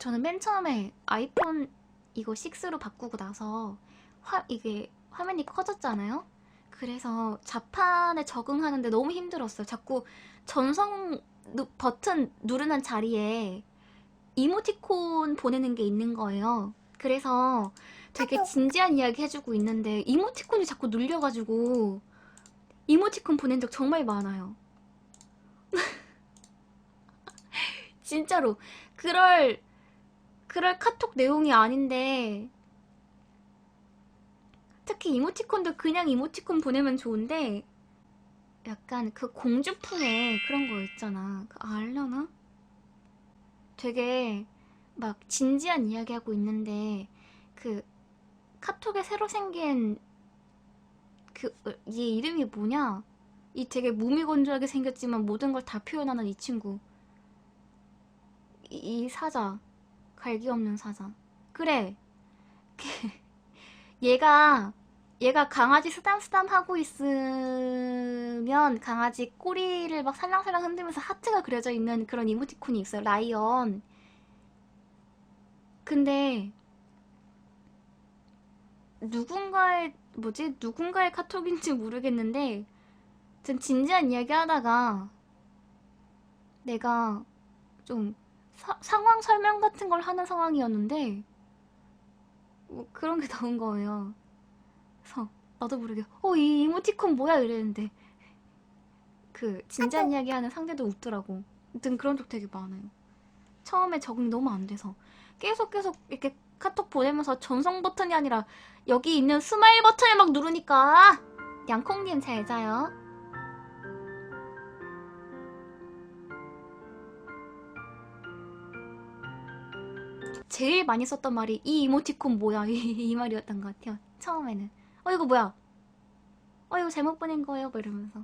저는 맨 처음에 아이폰 이거 6로 바꾸고 나서 화, 이게 화면이 커졌잖아요. 그래서 자판에 적응하는데 너무 힘들었어요. 자꾸 전송 누- 버튼 누르는 자리에 이모티콘 보내는 게 있는 거예요. 그래서 되게 진지한 이야기 해주고 있는데 이모티콘이 자꾸 눌려가지고 이모티콘 보낸 적 정말 많아요. 진짜로 그럴 그럴 카톡 내용이 아닌데 특히 이모티콘도 그냥 이모티콘 보내면 좋은데 약간 그 공주풍에 그런 거 있잖아. 그 알려나? 되게 막 진지한 이야기 하고 있는데 그 카톡에 새로 생긴 그 얘 이름이 뭐냐? 이 되게 무미건조하게 생겼지만 모든 걸 다 표현하는 이 친구. 이, 이 사자. 갈기 없는 사자. 그래. 얘가 얘가 강아지 쓰담쓰담 하고 있으면 강아지 꼬리를 막 살랑살랑 흔들면서 하트가 그려져 있는 그런 이모티콘이 있어요. 라이언. 근데 누군가의 뭐지? 누군가의 카톡인지 모르겠는데 전 진지한 이야기 하다가 내가 좀 사- 상황 설명 같은 걸 하는 상황이었는데 뭐 그런 게 나온 거예요. 그래서 나도 모르게 어 이 이모티콘 뭐야 이랬는데 그 진지한 이야기 하는 상대도 웃더라고. 아무튼 그런 적 되게 많아요. 처음에 적응이 너무 안 돼서 계속 계속 이렇게 카톡 보내면서 전송 버튼이 아니라 여기 있는 스마일 버튼을 막 누르니까 양콩님 잘 자요. 제일 많이 썼던 말이 이 이모티콘 뭐야 이, 이 말이었던 것 같아요. 처음에는 어 이거 뭐야? 어 이거 잘못 보낸 거예요? 뭐 이러면서